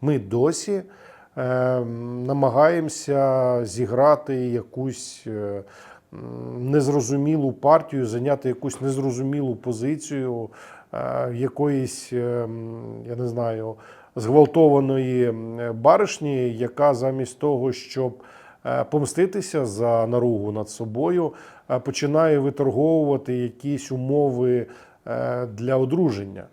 Ми досі е, намагаємося зіграти якусь е, незрозумілу партію, зайняти якусь незрозумілу позицію е, якоїсь, е, я не знаю, зґвалтованої баришні, яка замість того, щоб е, помститися за наругу над собою, е, починає виторговувати якісь умови е, для одруження.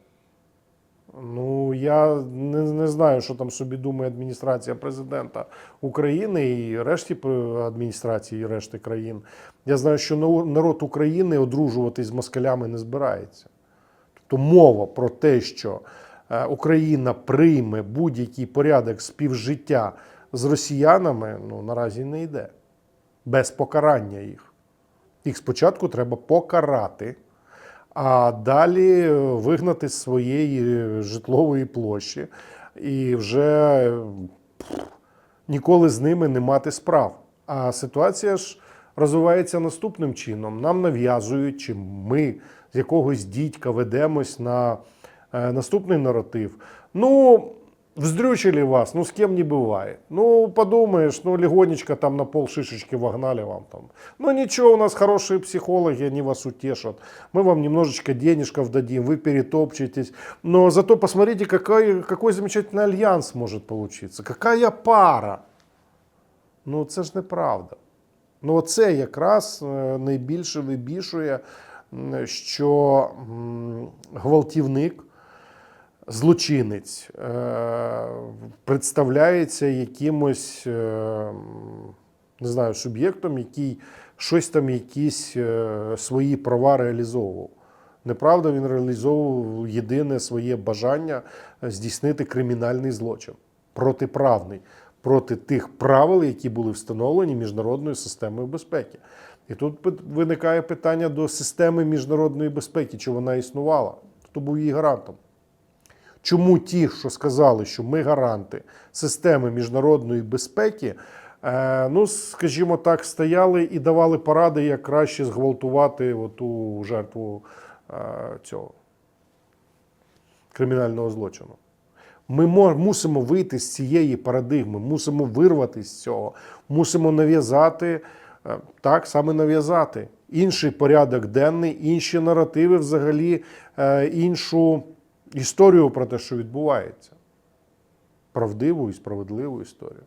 Ну, я не, не знаю, що там собі думає адміністрація президента України і решті адміністрації і решти країн. Я знаю, що народ України одружуватись з москалями не збирається. Тобто мова про те, що е, Україна прийме будь-який порядок співжиття з росіянами, ну наразі не йде. Без покарання їх. Їх спочатку треба покарати, а далі е, вигнати з своєї житлової площі і вже ніколи з ними не мати справ. А ситуація ж розвивається наступним чином: нам нав'язують, чи ми з якогось дідька ведемось на е, наступний наратив. Ну, вздрючили вас, ну с кем не бывает. Ну, подумаешь, ну, легонечко там на пол шишечки вогнали вам там. Ну, ничего, у нас хорошие психологи, они вас утешат. Мы вам немножечко денежков дадим, вы перетопчетесь. Но зато посмотрите, какой, какой замечательный альянс может получиться. Какая пара. Ну, це ж неправда. Ну, це якраз е, найбільше вибішує, м, що м, гвалтівник, злочинець е, представляється якимось, е, не знаю, суб'єктом, який щось там, якісь е, свої права реалізовував. Неправда, він реалізовував єдине своє бажання здійснити кримінальний злочин, протиправний, проти тих правил, які були встановлені міжнародною системою безпеки. І тут виникає питання до системи міжнародної безпеки, чи вона існувала, хто був її гарантом. Чому ті, що сказали, що ми гаранти системи міжнародної безпеки, е, ну, скажімо так, стояли і давали поради, як краще зґвалтувати оту жертву е, цього кримінального злочину. Ми мусимо вийти з цієї парадигми, мусимо вирватися з цього, мусимо нав'язати, е, так саме нав'язати інший порядок денний, інші наративи, взагалі, іншу історію про те, що відбувається. Правдиву і справедливу історію.